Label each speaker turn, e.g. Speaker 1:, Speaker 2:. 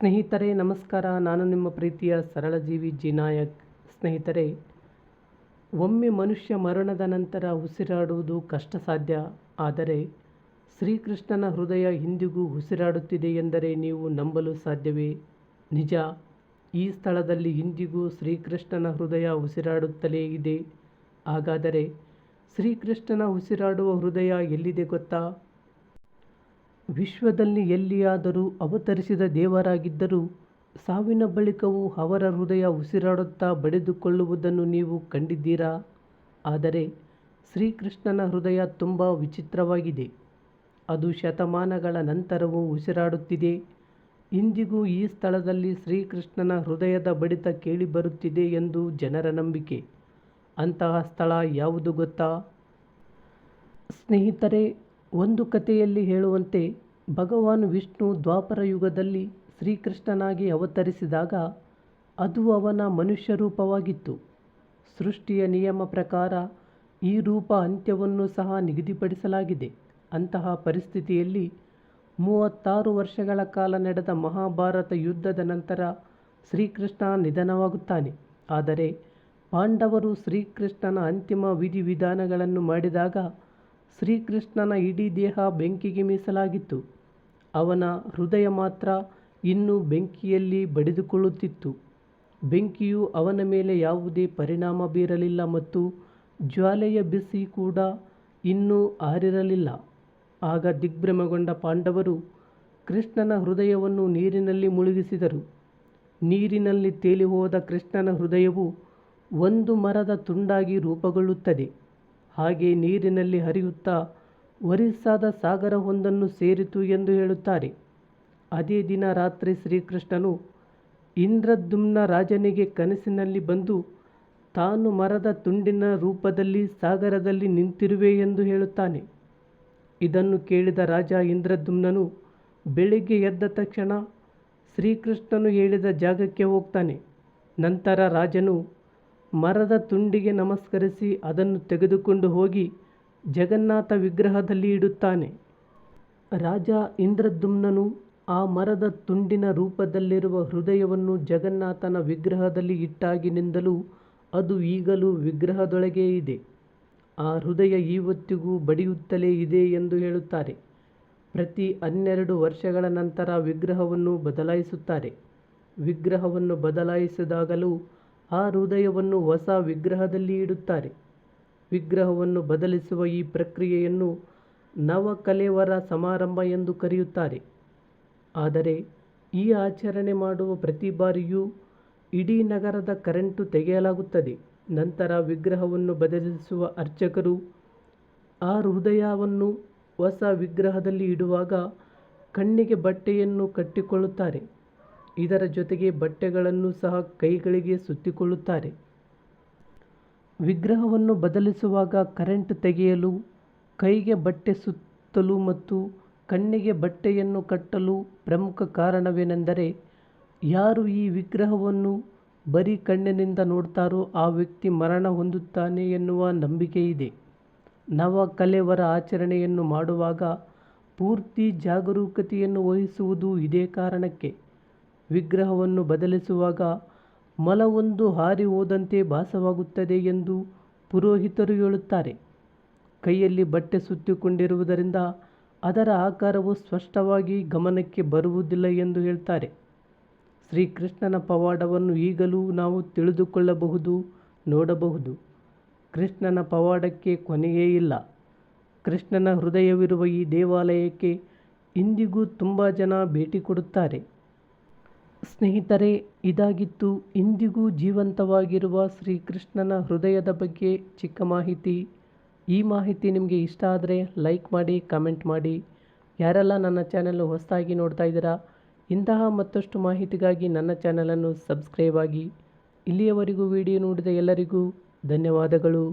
Speaker 1: ಸ್ನೇಹಿತರೆ, ನಮಸ್ಕಾರ. ನಾನು ನಿಮ್ಮ ಪ್ರೀತಿಯ ಸರಳಜೀವಿ ಜಿ ನಾಯಕ್ ಸ್ನೇಹಿತರೆ, ಒಮ್ಮೆ ಮನುಷ್ಯ ಮರಣದ ನಂತರ ಉಸಿರಾಡುವುದು ಕಷ್ಟ ಸಾಧ್ಯ ಆದರೆ ಶ್ರೀಕೃಷ್ಣನ ಹೃದಯ ಇಂದಿಗೂ ಉಸಿರಾಡುತ್ತಿದೆ ಎಂದರೆ ನೀವು ನಂಬಲು ಸಾಧ್ಯವೇ? ನಿಜ. ಈ ಸ್ಥಳದಲ್ಲಿ ಇಂದಿಗೂ ಶ್ರೀಕೃಷ್ಣನ ಹೃದಯ ಉಸಿರಾಡುತ್ತಲೇ ಇದೆ. ಹಾಗಾದರೆ ಶ್ರೀಕೃಷ್ಣನ ಉಸಿರಾಡುವ ಹೃದಯ ಎಲ್ಲಿದೆ ಗೊತ್ತಾ? ವಿಶ್ವದಲ್ಲಿ ಎಲ್ಲಿಯಾದರೂ ಅವತರಿಸಿದ ದೇವರಾಗಿದ್ದರೂ ಸಾವಿನ ಬಳಿಕವೂ ಅವರ ಹೃದಯ ಉಸಿರಾಡುತ್ತಾ ಬಡಿದುಕೊಳ್ಳುವುದನ್ನು ನೀವು ಕಂಡಿದ್ದೀರಾ? ಆದರೆ ಶ್ರೀಕೃಷ್ಣನ ಹೃದಯ ತುಂಬ ವಿಚಿತ್ರವಾಗಿದೆ. ಅದು ಶತಮಾನಗಳ ನಂತರವೂ ಉಸಿರಾಡುತ್ತಿದೆ. ಇಂದಿಗೂ ಈ ಸ್ಥಳದಲ್ಲಿ ಶ್ರೀಕೃಷ್ಣನ ಹೃದಯದ ಬಡಿತ ಕೇಳಿಬರುತ್ತಿದೆ ಎಂದು ಜನರ ನಂಬಿಕೆ. ಅಂತಹ ಸ್ಥಳ ಯಾವುದು ಗೊತ್ತಾ? ಸ್ನೇಹಿತರೆ, ಒಂದು ಕಥೆಯಲ್ಲಿ ಹೇಳುವಂತೆ ಭಗವಾನ್ ವಿಷ್ಣು ದ್ವಾಪರ ಯುಗದಲ್ಲಿ ಶ್ರೀಕೃಷ್ಣನಾಗಿ ಅವತರಿಸಿದಾಗ ಅದು ಅವನ ಮನುಷ್ಯ ರೂಪವಾಗಿತ್ತು. ಸೃಷ್ಟಿಯ ನಿಯಮ ಪ್ರಕಾರ ಈ ರೂಪ ಅಂತ್ಯವನ್ನು ಸಹ ನಿಗದಿಪಡಿಸಲಾಗಿದೆ. ಅಂತಹ ಪರಿಸ್ಥಿತಿಯಲ್ಲಿ ಮೂವತ್ತಾರು ವರ್ಷಗಳ ಕಾಲ ನಡೆದ ಮಹಾಭಾರತ ಯುದ್ಧದ ನಂತರ ಶ್ರೀಕೃಷ್ಣ ನಿಧನವಾಗುತ್ತಾನೆ. ಆದರೆ ಪಾಂಡವರು ಶ್ರೀಕೃಷ್ಣನ ಅಂತಿಮ ವಿಧಿವಿಧಾನಗಳನ್ನು ಮಾಡಿದಾಗ ಶ್ರೀಕೃಷ್ಣನ ಇಡೀ ದೇಹ ಬೆಂಕಿಗೆ ಮೀಸಲಾಗಿತ್ತು. ಅವನ ಹೃದಯ ಮಾತ್ರ ಇನ್ನೂ ಬೆಂಕಿಯಲ್ಲಿ ಬಡಿದುಕೊಳ್ಳುತ್ತಿತ್ತು. ಬೆಂಕಿಯು ಅವನ ಮೇಲೆ ಯಾವುದೇ ಪರಿಣಾಮ ಬೀರಲಿಲ್ಲ ಮತ್ತು ಜ್ವಾಲೆಯ ಬಿಸಿ ಕೂಡ ಇನ್ನೂ ಆರಿರಲಿಲ್ಲ. ಆಗ ದಿಗ್ಭ್ರಮೆಗೊಂಡ ಪಾಂಡವರು ಕೃಷ್ಣನ ಹೃದಯವನ್ನು ನೀರಿನಲ್ಲಿ ಮುಳುಗಿಸಿದರು. ನೀರಿನಲ್ಲಿ ತೇಲಿಹೋದ ಕೃಷ್ಣನ ಹೃದಯವು ಒಂದು ಮರದ ತುಂಡಾಗಿ ರೂಪುಗೊಳ್ಳುತ್ತದೆ. ಹಾಗೆ ನೀರಿನಲ್ಲಿ ಹರಿಯುತ್ತಾ ಒರಿಸ್ಸಾದ ಸಾಗರವೊಂದನ್ನು ಸೇರಿತು ಎಂದು ಹೇಳುತ್ತಾರೆ. ಅದೇ ದಿನ ರಾತ್ರಿ ಶ್ರೀಕೃಷ್ಣನು ಇಂದ್ರದ್ಯುಮ್ನ ರಾಜನಿಗೆ ಕನಸಿನಲ್ಲಿ ಬಂದು, ತಾನು ಮರದ ತುಂಡಿನ ರೂಪದಲ್ಲಿ ಸಾಗರದಲ್ಲಿ ನಿಂತಿರುವೆ ಎಂದು ಹೇಳುತ್ತಾನೆ. ಇದನ್ನು ಕೇಳಿದ ರಾಜ ಇಂದ್ರದ್ಯುಮ್ನನು ಬೆಳಿಗ್ಗೆ ಎದ್ದ ತಕ್ಷಣ ಶ್ರೀಕೃಷ್ಣನು ಹೇಳಿದ ಜಾಗಕ್ಕೆ ಹೋಗ್ತಾನೆ. ನಂತರ ರಾಜನು ಮರದ ತುಂಡಿಗೆ ನಮಸ್ಕರಿಸಿ ಅದನ್ನು ತೆಗೆದುಕೊಂಡು ಹೋಗಿ ಜಗನ್ನಾಥ ವಿಗ್ರಹದಲ್ಲಿ ಇಡುತ್ತಾನೆ. ರಾಜ ಇಂದ್ರದುಮ್ನನು ಆ ಮರದ ತುಂಡಿನ ರೂಪದಲ್ಲಿರುವ ಹೃದಯವನ್ನು ಜಗನ್ನಾಥನ ವಿಗ್ರಹದಲ್ಲಿ ಇಟ್ಟಾಗಿನಿಂದಲೂ ಅದು ಈಗಲೂ ವಿಗ್ರಹದೊಳಗೇ ಇದೆ. ಆ ಹೃದಯ ಇವತ್ತಿಗೂ ಬಡಿಯುತ್ತಲೇ ಇದೆ ಎಂದು ಹೇಳುತ್ತಾರೆ. ಪ್ರತಿ ಹನ್ನೆರಡು ವರ್ಷಗಳ ನಂತರ ವಿಗ್ರಹವನ್ನು ಬದಲಾಯಿಸುತ್ತಾರೆ. ವಿಗ್ರಹವನ್ನು ಬದಲಾಯಿಸಿದಾಗಲೂ ಆ ಹೃದಯವನ್ನು ಹೊಸ ವಿಗ್ರಹದಲ್ಲಿ ಇಡುತ್ತಾರೆ. ವಿಗ್ರಹವನ್ನು ಬದಲಿಸುವ ಈ ಪ್ರಕ್ರಿಯೆಯನ್ನು ನವಕಲೆವರ ಸಮಾರಂಭ ಎಂದು ಕರೆಯುತ್ತಾರೆ. ಆದರೆ ಈ ಆಚರಣೆ ಮಾಡುವ ಪ್ರತಿ ಬಾರಿಯೂ ಇಡೀ ನಗರದ ಕರೆಂಟು ತೆಗೆಯಲಾಗುತ್ತದೆ. ನಂತರ ವಿಗ್ರಹವನ್ನು ಬದಲಿಸುವ ಅರ್ಚಕರು ಆ ಹೃದಯವನ್ನು ಹೊಸ ವಿಗ್ರಹದಲ್ಲಿ ಇಡುವಾಗ ಕಣ್ಣಿಗೆ ಬಟ್ಟೆಯನ್ನು ಕಟ್ಟಿಕೊಳ್ಳುತ್ತಾರೆ. ಇದರ ಜೊತೆಗೆ ಬಟ್ಟೆಗಳನ್ನು ಸಹ ಕೈಗಳಿಗೆ ಸುತ್ತಿಕೊಳ್ಳುತ್ತಾರೆ. ವಿಗ್ರಹವನ್ನು ಬದಲಿಸುವಾಗ ಕರೆಂಟ್ ತೆಗೆಯಲು, ಕೈಗೆ ಬಟ್ಟೆ ಸುತ್ತಲು ಮತ್ತು ಕಣ್ಣಿಗೆ ಬಟ್ಟೆಯನ್ನು ಕಟ್ಟಲು ಪ್ರಮುಖ ಕಾರಣವೇನೆಂದರೆ, ಯಾರು ಈ ವಿಗ್ರಹವನ್ನು ಬರೀ ಕಣ್ಣಿನಿಂದ ನೋಡ್ತಾರೋ ಆ ವ್ಯಕ್ತಿ ಮರಣ ಹೊಂದುತ್ತಾನೆ ಎನ್ನುವ ನಂಬಿಕೆ ಇದೆ ನವ ಕಲೆವರ ಆಚರಣೆಯನ್ನು ಮಾಡುವಾಗ ಪೂರ್ತಿ ಜಾಗರೂಕತೆಯನ್ನು ವಹಿಸುವುದು ಇದೇ ಕಾರಣಕ್ಕೆ. ವಿಗ್ರಹವನ್ನು ಬದಲಿಸುವಾಗ ಮಲವೊಂದು ಹಾರಿ ಹೋದಂತೆ ಭಾಸವಾಗುತ್ತದೆ ಎಂದು ಪುರೋಹಿತರು ಹೇಳುತ್ತಾರೆ. ಕೈಯಲ್ಲಿ ಬಟ್ಟೆ ಸುತ್ತಿಕೊಂಡಿರುವುದರಿಂದ ಅದರ ಆಕಾರವು ಸ್ಪಷ್ಟವಾಗಿ ಗಮನಕ್ಕೆ ಬರುವುದಿಲ್ಲ ಎಂದು ಹೇಳ್ತಾರೆ. ಶ್ರೀಕೃಷ್ಣನ ಪವಾಡವನ್ನು ಈಗಲೂ ನಾವು ತಿಳಿದುಕೊಳ್ಳಬಹುದು, ನೋಡಬಹುದು. ಕೃಷ್ಣನ ಪವಾಡಕ್ಕೆ ಕೊನೆಯೇ ಇಲ್ಲ. ಕೃಷ್ಣನ ಹೃದಯವಿರುವ ಈ ದೇವಾಲಯಕ್ಕೆ ಇಂದಿಗೂ ತುಂಬ ಜನ ಭೇಟಿ ಕೊಡುತ್ತಾರೆ. ಸ್ನೇಹಿತರೆ, ಇದಾಗಿತ್ತು ಇಂದಿಗೂ ಜೀವಂತವಾಗಿರುವ ಶ್ರೀಕೃಷ್ಣನ ಹೃದಯದ ಬಗ್ಗೆ ಚಿಕ್ಕ ಮಾಹಿತಿ. ಈ ಮಾಹಿತಿ ನಿಮಗೆ ಇಷ್ಟ ಆದರೆ ಲೈಕ್ ಮಾಡಿ, ಕಮೆಂಟ್ ಮಾಡಿ. ಯಾರೆಲ್ಲ ನನ್ನ ಚಾನಲ್ ಹೊಸದಾಗಿ ನೋಡ್ತಾ ಇದ್ದೀರಾ, ಇಂತಹ ಮತ್ತಷ್ಟು ಮಾಹಿತಿಗಾಗಿ ನನ್ನ ಚಾನಲನ್ನು ಸಬ್ಸ್ಕ್ರೈಬ್ ಆಗಿ. ಇಲ್ಲಿಯವರೆಗೂ ವಿಡಿಯೋ ನೋಡಿದ ಎಲ್ಲರಿಗೂ ಧನ್ಯವಾದಗಳು.